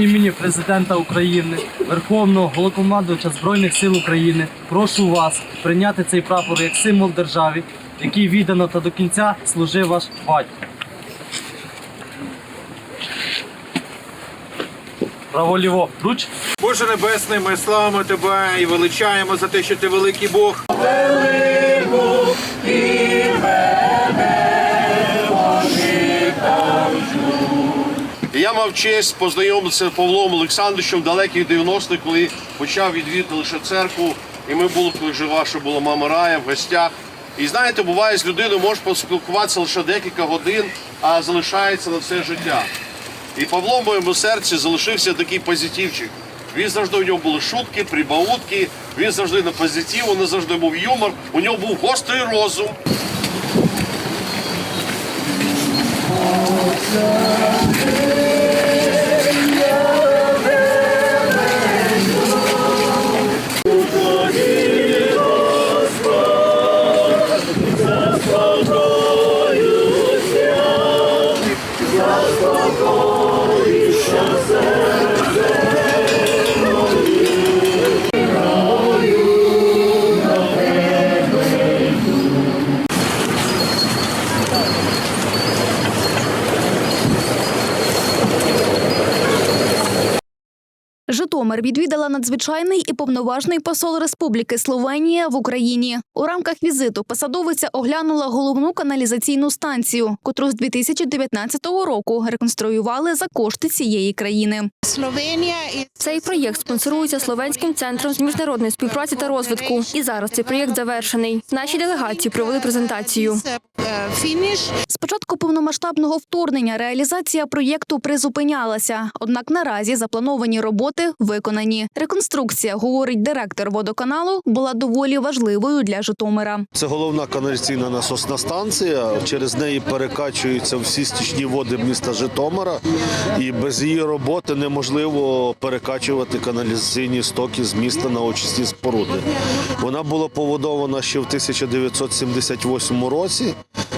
імені президента України, Верховного Головнокомандувача Збройних сил України прошу вас прийняти цей прапор як символ держави, який віддано та до кінця служив ваш батько. Право-ліво, руч. Боже Небесний, ми славимо тебе і величаємо за те, що ти великий Бог. І мав честь познайомитися з Павлом Олександровичем в далеких 90-х, коли почав відвідати лише церкву. І ми були, коли жива, що була мама Рая в гостях. І знаєте, буває з людиною можеш поспілкуватися лише декілька годин, а залишається на все життя. І Павло в моєму серці залишився такий позитивчик. Він завжди у нього були шутки, прибаутки, він завжди на позитив, нього завжди був юмор, у нього був гострий розум. Житомир відвідала надзвичайний і повноважний посол Республіки Словенія в Україні. У рамках візиту посадовиця оглянула головну каналізаційну станцію, котру з 2019 року реконструювали за кошти цієї країни. Словенія і Цей проєкт спонсорується Словенським центром з міжнародної співпраці та розвитку. І зараз цей проєкт завершений. Наші делегації провели презентацію. фініш. З початку повномасштабного вторгнення реалізація проєкту призупинялася. Однак наразі заплановані роботи виконані. Реконструкція, говорить директор водоканалу, була доволі важливою для Житомира. Це головна каналізаційна насосна станція. Через неї перекачуються всі стічні води міста Житомира, і без її роботи неможливо перекачувати каналізаційні стоки з міста на очисні споруди. Вона була побудована ще в 1978 році,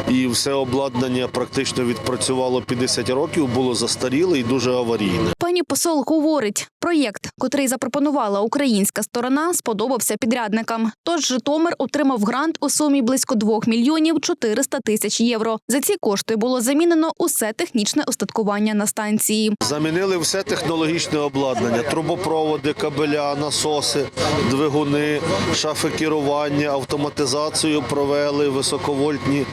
і все обладнання практично відпрацювало 50 років, було застаріле і дуже аварійне. Пані посол говорить, проєкт, котрий запропонувала українська сторона, сподобався підрядникам. Тож Житомир отримав грант у сумі близько 2 мільйонів 400 тисяч євро. За ці кошти було замінено усе технічне остаткування на станції. Замінили все технологічне обладнання: трубопроводи, кабеля, насоси, двигуни, шафи керування, автоматизацію провели, високовольтні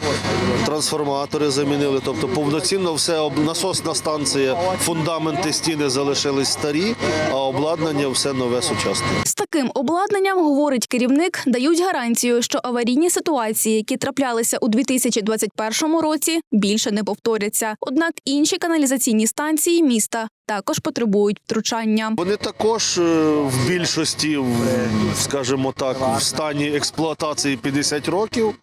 трансформатори замінили. Тобто повноцінно все насосна станція, фундаменти стіни залишились старі, а обладнання все нове сучасне. З таким обладнанням, говорить керівник, дають гарантію, що аварійні ситуації, які траплялися у 2021 році, більше не повторяться. Однак інші каналізаційні станції міста також потребують втручання. Вони також е, в більшості, скажімо так, в стані експлуатації 50 років,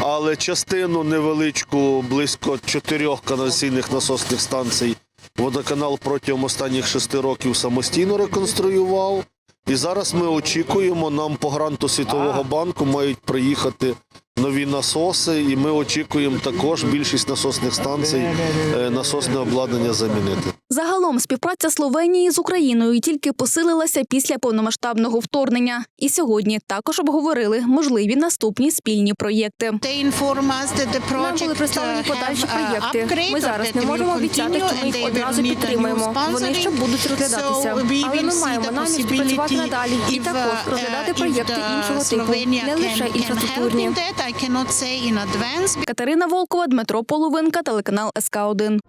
але частину невеличку, близько чотирьох каналізаційних насосних станцій, водоканал протягом останніх шести років самостійно реконструював. І зараз ми очікуємо, нам по гранту Світового банку мають приїхати нові насоси, і ми очікуємо також більшість насосних станцій е, насосне обладнання замінити. Загалом співпраця Словенії з Україною тільки посилилася після повномасштабного вторгнення. І сьогодні також обговорили можливі наступні спільні проєкти. Нам були представлені подальші проєкти. Ми зараз не можемо обіцяти, що ми їх одразу підтримаємо. Вони ще будуть розглядатися. Але ми маємо намір співпрацювати надалі і також розглядати проєкти іншого типу, не лише інфраструктурні. Катерина Волкова, Дмитро Половинка, телеканал СК 1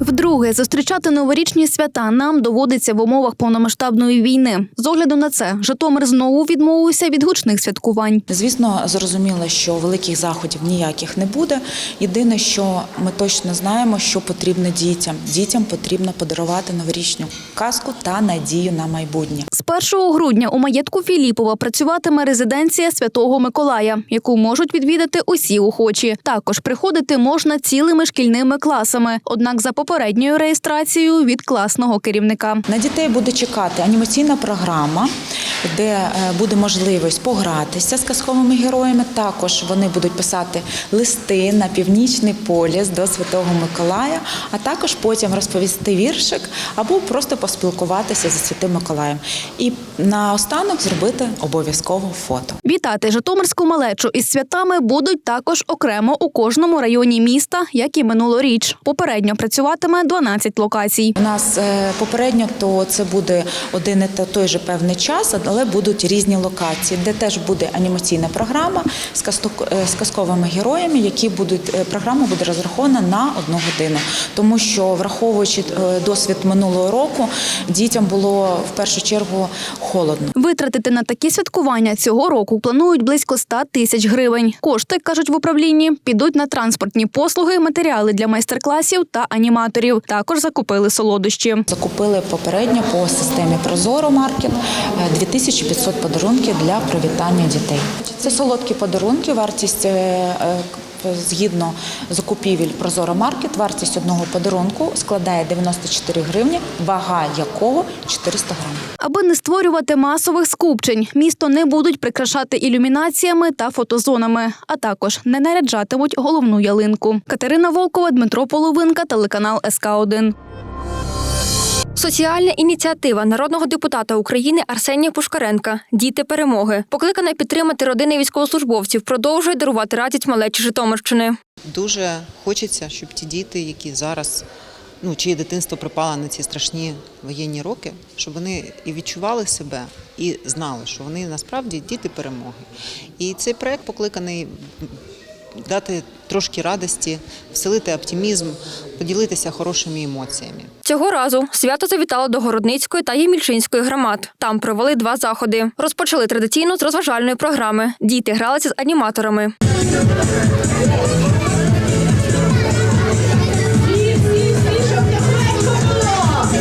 Вдруге зустрічати новорічні свята нам доводиться в умовах повномасштабної війни. З огляду на це Житомир знову відмовився від гучних святкувань. Звісно, зрозуміло, що великих заходів ніяких не буде. Єдине, що ми точно знаємо, що потрібно дітям. Дітям потрібно подарувати новорічну казку та надію на майбутнє. З 1 грудня у маєтку Філіпова працюватиме резиденція Святого Миколая, яку можуть відвідати усі охочі. Також приходити можна цілими шкільними класами. Однак, за попередньою реєстрацією від класного керівника. На дітей буде чекати анімаційна програма, де е, буде можливість погратися з казковими героями. Також вони будуть писати листи на північний поліс до Святого Миколая, а також потім розповісти віршик або просто поспілкуватися зі Святим Миколаєм. І наостанок зробити обов'язково фото. Вітати Житомирську малечу із святами будуть також окремо у кожному районі міста, як і минулоріч. Попередньо працюватиме 12 локацій. У нас е, попередньо то це буде один і та- той же певний час, але будуть різні локації, де теж буде анімаційна програма з е, казковими героями, які будуть е, програма буде розрахована на одну годину. Тому що, враховуючи досвід минулого року, дітям було в першу чергу холодно. Витратити на такі святкування цього року планують близько 100 тисяч гривень. Кошти, кажуть в управлінні, підуть на транспортні послуги, матеріали для майстер-класів та аніматорів. Також закупили солодощі. Закупили попередньо по системі Прозоро Маркет е, 2500 подарунків для привітання дітей. Це солодкі подарунки, вартість е, е, згідно закупівель Прозоро Маркет, вартість одного подарунку складає 94 гривні, вага якого 400 грамів. Аби не створювати масових скупчень, місто не будуть прикрашати ілюмінаціями та фотозонами, а також не наряджатимуть головну ялинку. Катерина Волкова, Дмитро Половинка, телеканал СК 1 Соціальна ініціатива народного депутата України Арсенія Пушкаренка Діти перемоги покликана підтримати родини військовослужбовців, продовжує дарувати радість малечі Житомирщини. Дуже хочеться, щоб ті діти, які зараз, ну чиє дитинство припало на ці страшні воєнні роки, щоб вони і відчували себе, і знали, що вони насправді діти перемоги. І цей проект покликаний дати трошки радості, вселити оптимізм, поділитися хорошими емоціями. Цього разу свято завітало до Городницької та Ємільчинської громад. Там провели два заходи. Розпочали традиційно з розважальної програми. Діти гралися з аніматорами.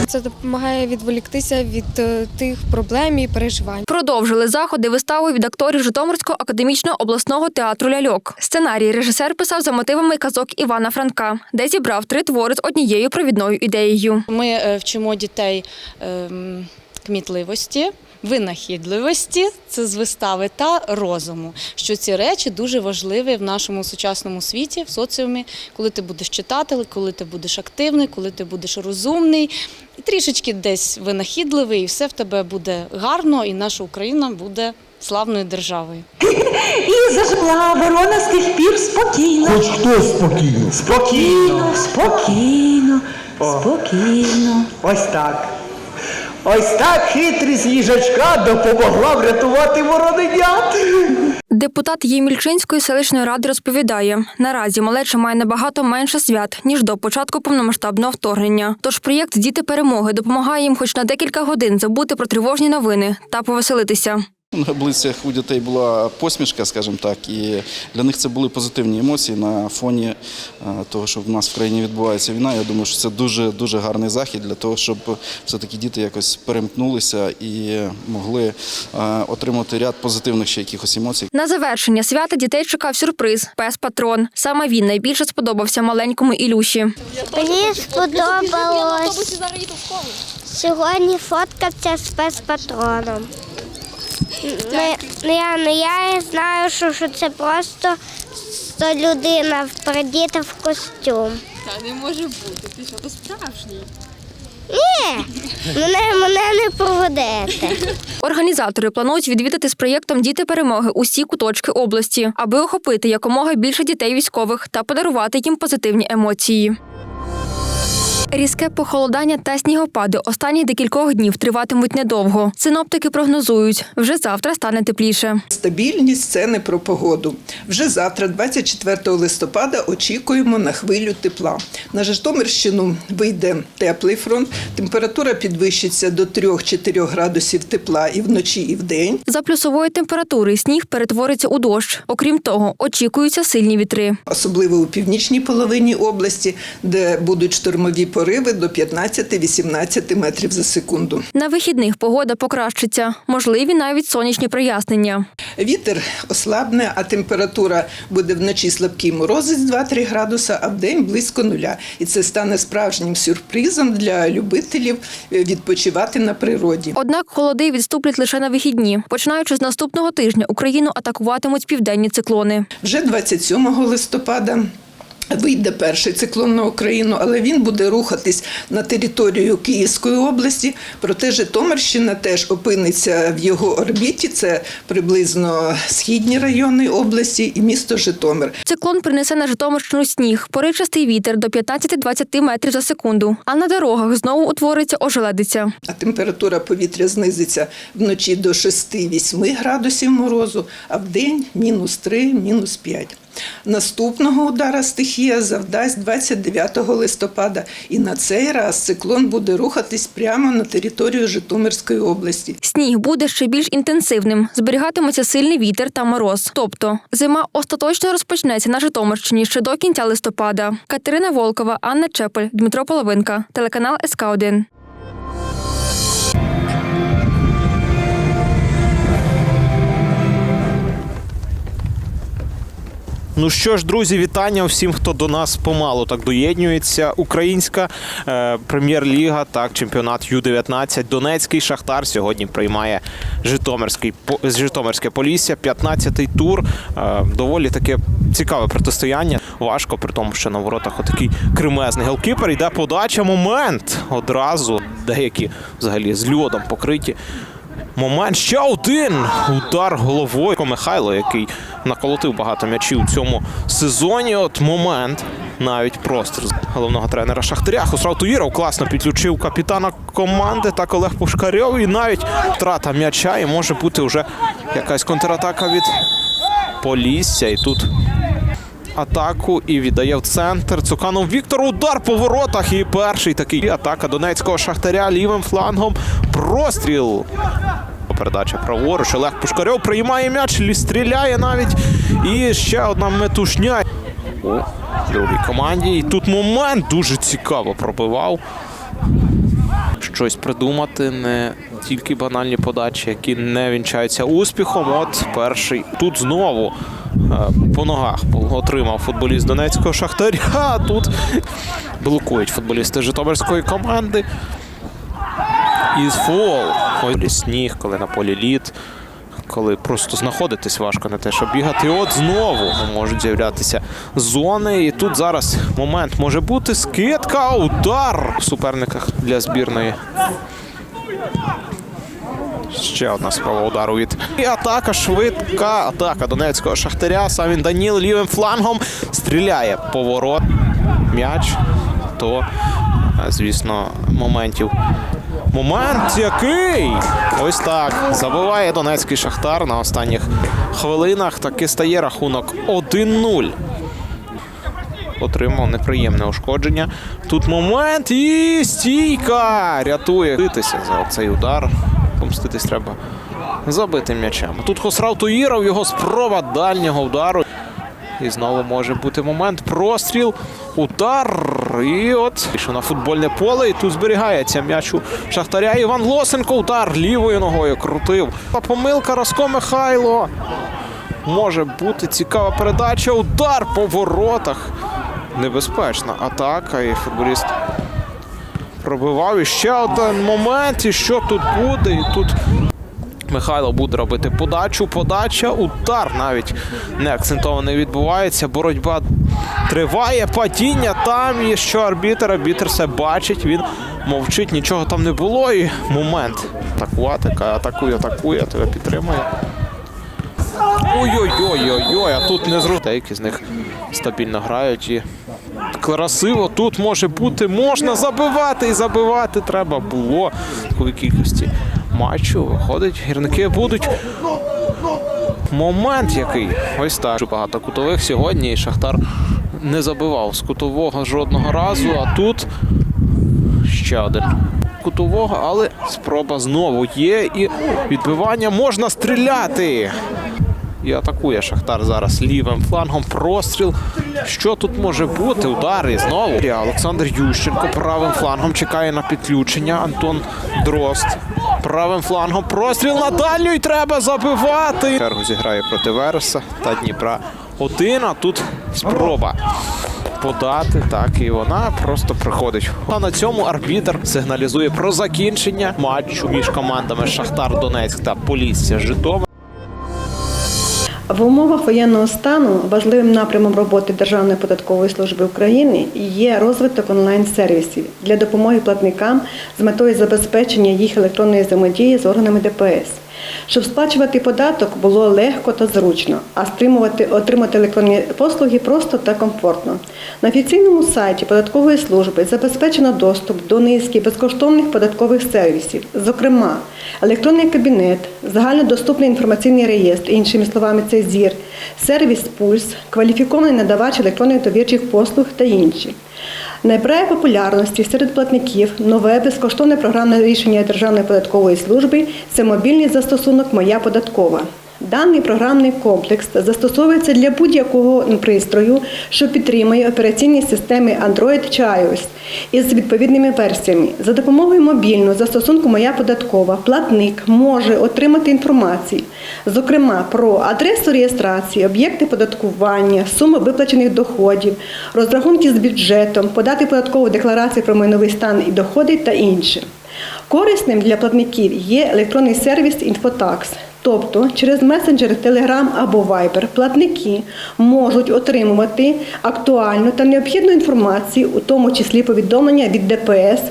Це допомагає відволіктися від е, тих проблем і переживань. Продовжили заходи вистави від акторів Житомирського академічного обласного театру Ляльок. Сценарій режисер писав за мотивами казок Івана Франка, де зібрав три твори з однією провідною ідеєю. Ми е, вчимо дітей ем, кмітливості, винахідливості, це з вистави та розуму. Що ці речі дуже важливі в нашому сучасному світі, в соціумі, коли ти будеш читати, коли ти будеш активний, коли ти будеш розумний, і трішечки десь винахідливий, і все в тебе буде гарно, і наша Україна буде славною державою. І зажила ворона з тих пір спокійно. Хоч хто спокійно? Спокійно, спокійно, спокійно. Ось так. Ось так хитрість їжачка допомогла врятувати вороненят. Депутат Ємільчинської селищної ради розповідає, наразі малеча має набагато менше свят ніж до початку повномасштабного вторгнення. Тож проєкт Діти перемоги допомагає їм хоч на декілька годин забути про тривожні новини та повеселитися. На обличчях у дітей була посмішка, скажімо так, і для них це були позитивні емоції на фоні е, того, що в нас в країні відбувається війна. Я думаю, що це дуже дуже гарний захід для того, щоб все-таки діти якось перемкнулися і могли е, отримати ряд позитивних ще якихось емоцій. На завершення свята дітей чекав сюрприз пес патрон. Саме він найбільше сподобався маленькому Ілюші. Мені сподобалось. Сьогодні фоткався з спецпатроном. Не, ну, я, ну, я знаю, що, що це просто що людина впереді в костюм. Та не може бути, ти що то справжній. Ні, мене, мене не проведете. Організатори планують відвідати з проєктом Діти перемоги усі куточки області, аби охопити якомога більше дітей військових та подарувати їм позитивні емоції. Різке похолодання та снігопади останніх декількох днів триватимуть недовго. Синоптики прогнозують, вже завтра стане тепліше. Стабільність це не про погоду. Вже завтра, 24 листопада, очікуємо на хвилю тепла. На Житомирщину вийде теплий фронт. Температура підвищиться до 3-4 градусів тепла і вночі, і вдень. За плюсової температури сніг перетвориться у дощ. Окрім того, очікуються сильні вітри. Особливо у північній половині області, де будуть штормові пориви до 15-18 метрів за секунду. На вихідних погода покращиться, можливі навіть сонячні прояснення. Вітер ослабне, а температура буде вночі слабкий морозець 2-3 градуса, а вдень близько нуля. І це стане справжнім сюрпризом для любителів е, відпочивати на природі. Однак холоди відступлять лише на вихідні. Починаючи з наступного тижня, Україну атакуватимуть південні циклони. Вже 27 листопада. Вийде перший циклон на Україну, але він буде рухатись на територію Київської області. Проте Житомирщина теж опиниться в його орбіті. Це приблизно східні райони області і місто Житомир. Циклон принесе на Житомирщину сніг, поривчастий вітер до 15-20 метрів за секунду. А на дорогах знову утвориться ожеледиця. А температура повітря знизиться вночі до 6-8 градусів морозу, а вдень мінус 3, мінус 5. Наступного удара стихія завдасть 29 листопада, і на цей раз циклон буде рухатись прямо на територію Житомирської області. Сніг буде ще більш інтенсивним, зберігатиметься сильний вітер та мороз. Тобто зима остаточно розпочнеться на Житомирщині ще до кінця листопада. Катерина Волкова, Анна Чепель, Дмитро Половинка, телеканал СК 1 Ну що ж, друзі, вітання всім, хто до нас помалу так доєднюється. Українська е, прем'єр-ліга, так, чемпіонат Ю-19. Донецький Шахтар сьогодні приймає Житомирський Житомирське Полісся. 15-й тур. Е, доволі таке цікаве протистояння. Важко, при тому, що на воротах отакий кремезний голкіпер. Йде подача. Момент одразу. Деякі взагалі з льодом покриті. Момент ще один удар головою Михайло, який наколотив багато м'ячів у цьому сезоні. От момент навіть простір головного тренера Шахтаря. Хусрав Туїров класно підключив капітана команди так Олег Пушкарьов. І навіть втрата м'яча і може бути вже якась контратака від Полісся. І тут атаку і віддає в центр. Цуканов Віктор. Удар по воротах. І перший такий атака Донецького Шахтаря лівим флангом. Простріл. Передача праворуч. Олег Пушкарьов приймає м'яч, стріляє навіть. І ще одна метушня. У другій команді. І тут момент дуже цікаво пробивав. Щось придумати, не тільки банальні подачі, які не вінчаються успіхом. От перший тут знову е, по ногах отримав футболіст Донецького Шахтаря. А Тут блокують футболісти Житомирської команди. І фол. Ой, сніг, коли на полі лід, коли просто знаходитись важко не те, щоб бігати. І от знову можуть з'являтися зони. І тут зараз момент може бути скидка, удар в суперниках для збірної. Ще одна спроба удару від. І атака швидка. Атака Донецького Шахтаря. Сам він Даніл лівим флангом стріляє поворот. М'яч. То, звісно, моментів. Момент який? Ось так. Забиває Донецький Шахтар на останніх хвилинах. Таки стає рахунок 1-0. Отримав неприємне ушкодження. Тут момент і стійка рятує битися за цей удар. Помститись треба забитим м'ячем. Тут Хосрав Туїров, його спроба дальнього удару. І знову може бути момент. Простріл, удар. І от пішов на футбольне поле. І тут зберігається м'яч у Шахтаря. Іван Лосенко. Удар лівою ногою крутив. А Помилка Роско Михайло. Може бути цікава передача. Удар по воротах. Небезпечна атака. І футболіст пробивав. І ще один момент. І що тут буде? І тут Михайло буде робити подачу. Подача, удар навіть не акцентований відбувається. Боротьба триває, падіння там. І що арбітер? Арбітер все бачить. Він мовчить, нічого там не було. І момент атакувати. Атакує, атакує, тебе підтримує. Ой-ой-ой-ой-ой, а тут не зрозуміло. Деякі з них стабільно грають і красиво тут може бути, можна забивати і забивати треба було такої кількості матчу. Виходить, гірники будуть. Момент який. Ось так. Багато кутових сьогодні. І Шахтар не забивав з кутового жодного разу, а тут ще один. Кутового, але спроба знову є. І відбивання можна стріляти. І атакує Шахтар зараз лівим флангом. Простріл. Що тут може бути? Удар і знову. Олександр Ющенко правим флангом чекає на підключення. Антон Дрозд. Правим флангом простріл на дальню і треба забивати. Чергу зіграє проти Вереса та Дніпра. Один, а тут спроба подати. Так, і вона просто приходить. А на цьому арбітр сигналізує про закінчення матчу між командами Шахтар Донецьк та Полісся Житомир. В умовах воєнного стану важливим напрямом роботи Державної податкової служби України є розвиток онлайн-сервісів для допомоги платникам з метою забезпечення їх електронної взаємодії з органами ДПС. Щоб сплачувати податок було легко та зручно, а стримувати, отримати електронні послуги просто та комфортно. На офіційному сайті податкової служби забезпечено доступ до низки безкоштовних податкових сервісів, зокрема, електронний кабінет, загальнодоступний інформаційний реєстр, іншими словами, це ЗІР, сервіс Пульс, кваліфікований надавач електронних довірчих послуг та інші. Набирає популярності серед платників нове безкоштовне програмне рішення Державної податкової служби це мобільний застосунок Моя податкова. Даний програмний комплекс застосовується для будь-якого пристрою, що підтримує операційні системи Android чи iOS із відповідними версіями. За допомогою мобільного застосунку Моя податкова платник може отримати інформацію, зокрема про адресу реєстрації, об'єкти податкування, суми виплачених доходів, розрахунки з бюджетом, подати податкову декларацію про майновий стан і доходи та інше. Корисним для платників є електронний сервіс Інфотакс. Тобто через месенджери Telegram або Viber платники можуть отримувати актуальну та необхідну інформацію, у тому числі повідомлення від ДПС,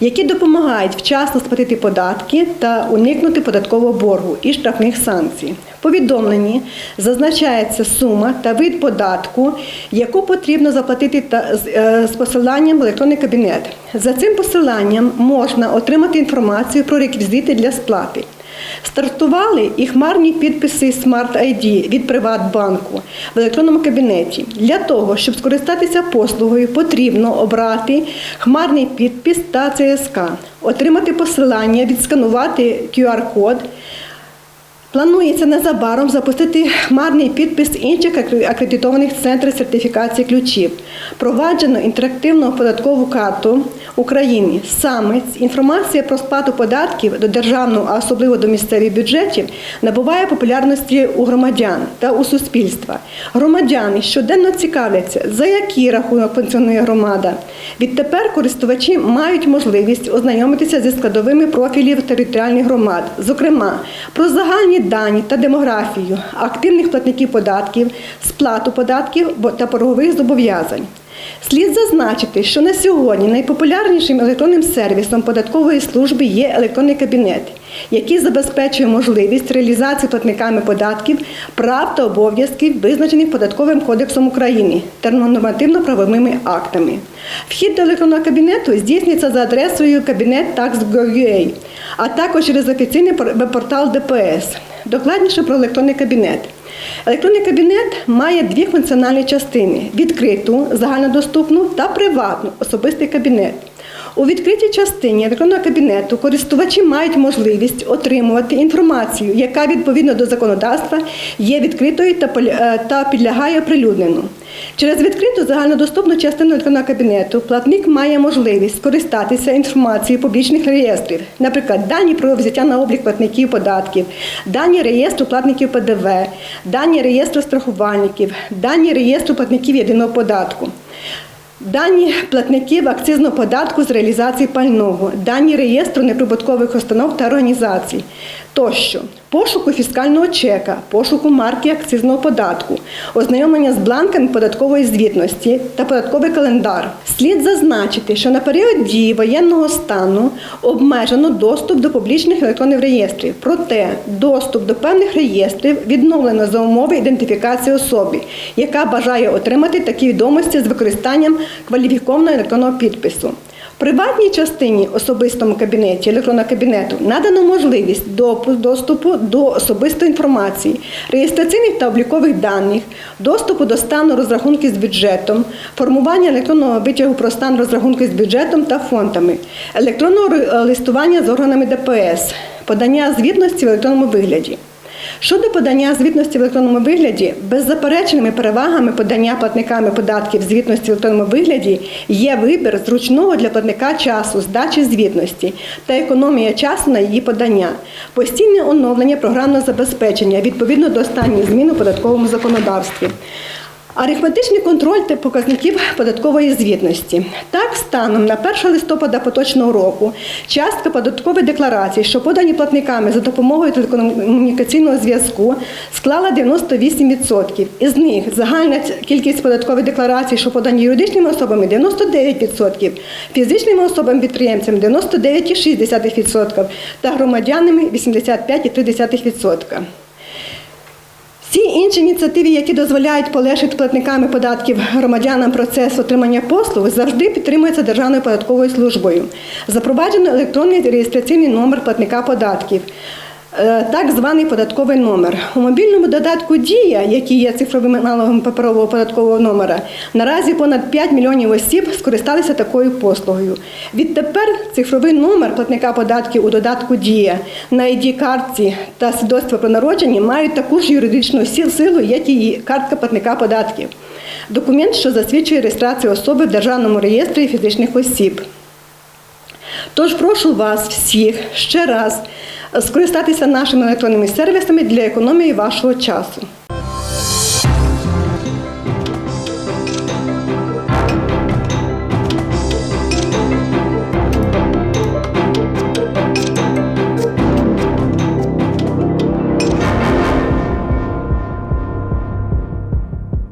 які допомагають вчасно сплатити податки та уникнути податкового боргу і штрафних санкцій. В повідомленні зазначається сума та вид податку, яку потрібно заплатити е, з посиланням в електронний кабінет. За цим посиланням можна отримати інформацію про реквізити для сплати. Стартували і хмарні підписи Smart ID від Приватбанку в електронному кабінеті. Для того, щоб скористатися послугою, потрібно обрати хмарний підпис та ЦСК, отримати посилання, відсканувати QR-код. Планується незабаром запустити хмарний підпис інших акредитованих центрів сертифікації ключів. Проваджено інтерактивну податкову карту України. Саме інформація про сплату податків до державного, а особливо до місцевих бюджетів, набуває популярності у громадян та у суспільства. Громадяни щоденно цікавляться, за який рахунок функціонує громада. Відтепер користувачі мають можливість ознайомитися зі складовими профілів територіальних громад, зокрема про загальні дані та демографію активних платників податків, сплату податків та боргових зобов'язань. Слід зазначити, що на сьогодні найпопулярнішим електронним сервісом податкової служби є електронний кабінет, який забезпечує можливість реалізації платниками податків прав та обов'язків, визначених Податковим кодексом України та нормативно-правовими актами. Вхід до електронного кабінету здійснюється за адресою кабінет tax.gov.ua, а також через офіційний веб-портал ДПС. Докладніше про електронний кабінет. Електронний кабінет має дві функціональні частини: відкриту, загальнодоступну та приватну особистий кабінет. У відкритій частині електронного кабінету користувачі мають можливість отримувати інформацію, яка відповідно до законодавства є відкритою та е, підлягає оприлюдненню. Через відкриту загальнодоступну частину електронного кабінету платник має можливість скористатися інформацією публічних реєстрів, наприклад, дані про взяття на облік платників податків, дані реєстру платників ПДВ, дані реєстру страхувальників, дані реєстру платників єдиного податку. Дані платників акцизного податку з реалізації пального, дані реєстру неприбуткових установ та організацій тощо, пошуку фіскального чека, пошуку марки акцизного податку, ознайомлення з бланками податкової звітності та податковий календар. Слід зазначити, що на період дії воєнного стану обмежено доступ до публічних електронних реєстрів. Проте доступ до певних реєстрів відновлено за умови ідентифікації особи, яка бажає отримати такі відомості з використанням кваліфікованого електронного підпису. Приватній частині особистому кабінеті електронного кабінету надано можливість доступу до особистої інформації, реєстраційних та облікових даних, доступу до стану розрахунків з бюджетом, формування електронного витягу про стан розрахунків з бюджетом та фондами, електронного листування з органами ДПС, подання звітності в електронному вигляді. Щодо подання звітності в електронному вигляді, беззаперечними перевагами подання платниками податків звітності в електронному вигляді є вибір зручного для платника часу здачі звітності та економія часу на її подання, постійне оновлення програмного забезпечення відповідно до останніх змін у податковому законодавстві. Арифметичний контроль та показників податкової звітності. Так, станом на 1 листопада поточного року частка податкової декларації, що подані платниками за допомогою телекомунікаційного зв'язку, склала 98%. Із них загальна кількість податкових декларацій, що подані юридичними особами 99%, фізичними особами-підприємцями 99,6% та громадянами 85,3%. Всі інші ініціативи, які дозволяють полегшити платниками податків громадянам процес отримання послуг, завжди підтримуються Державною податковою службою. Запроваджено електронний реєстраційний номер платника податків. Е, Так званий податковий номер. У мобільному додатку Дія, який є цифровим аналогом паперового податкового номера, наразі понад 5 мільйонів осіб скористалися такою послугою. Відтепер цифровий номер платника податків у додатку Дія на id картці та свідоцтво про народження мають таку ж юридичну силу, як і картка платника податків. Документ, що засвідчує реєстрацію особи в Державному реєстрі фізичних осіб. Тож прошу вас всіх ще раз скористатися нашими електронними сервісами для економії вашого часу.